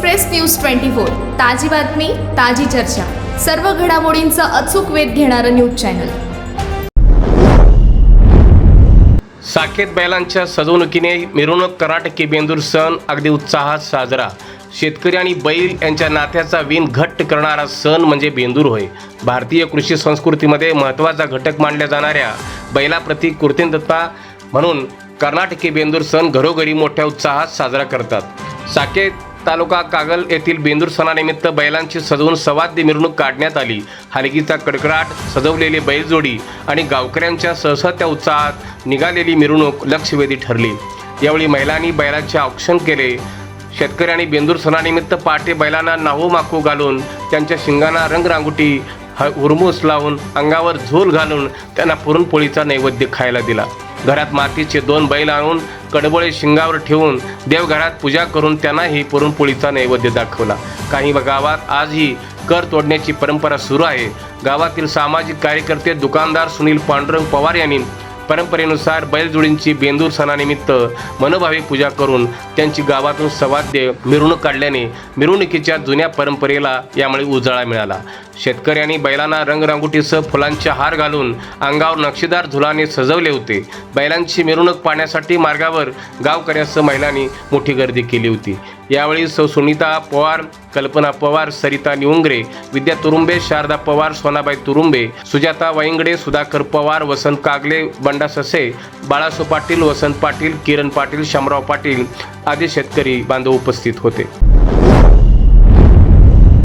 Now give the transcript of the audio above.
Express news twenty four. ताजी बातमी ताजी चर्चा. सर्व घडामोडींचा अचूक वेध घेणारं न्यूज चॅनल. साखेत बैलांच्या सजवणुकीने मिरवणूक कराटकी बेंदूर सण अगदी उत्साहात साजरा. शेतकरी आणि बैल यांच्या नात्याचा विण घट्ट करणारा सण म्हणजे बेंदूर होय. भारतीय कृषी संस्कृतीमध्ये महत्त्वाचा घटक मानल्या जाणाऱ्या बैलाप्रती कृतज्ञता म्हणून कर्नाटकी बेंदूर सण घरोघरी मोठ्या उत्साहात साजरा करतात. साकेत तालुका कागल येथील बेंदूर सणानिमित्त बैलांची सजवून सवाद्य मिरवणूक काढण्यात आली. हलगीचा कडकडाट सजवलेली बैलजोडी आणि गावकऱ्यांच्या सहसत्या उत्साहात निघालेली मिरवणूक लक्षवेधी ठरली. यावेळी महिलांनी बैलांचे औक्षण केले. शेतकऱ्यांनी बेंदूर सणानिमित्त पहाटे बैलांना नाहू माकू घालून त्यांच्या शिंगांना रंगरांगोटी ह हुरमूस लावून अंगावर झोल घालून त्यांना पुरणपोळीचा नैवेद्य खायला दिला. घरात मातीचे दोन बैल आणून कडबोळे शिंगावर ठेवून देवघरात पूजा करून त्यांनाही पुरणपोळीचा नैवेद्य दाखवला. काही गावात आजही कर तोडण्याची परंपरा सुरू आहे. गावातील सामाजिक कार्यकर्ते दुकानदार सुनील पांडुरंग पवार यांनी परंपरेनुसार बैलजोडींची बेंदूर सणानिमित्त मनोभावी पूजा करून त्यांची गावातून सवाद्य मिरवणूक काढल्याने मिरवणुकीच्या जुन्या परंपरेला यामुळे उजाळा मिळाला. शेतकऱ्यांनी बैलांना रंगरांगोटीसह फुलांचे हार घालून अंगावर नक्षीदार झुलाने सजवले होते. बैलांची मिरवणूक पाहण्यासाठी मार्गावर गावकऱ्यासह महिलांनी मोठी गर्दी केली होती. यावेळी सौ सुनीता पवार कल्पना पवार सरिता निउंगरे विद्या तुरुंबे शारदा पवार सोनाबाई तुरुंबे सुजाता वैंगडे सुधाकर पवार वसंत कागले बंड ससे बाळासो पाटील वसंत पाटील किरण पाटील शामराव पाटील आदी शेतकरी बांधव उपस्थित होते.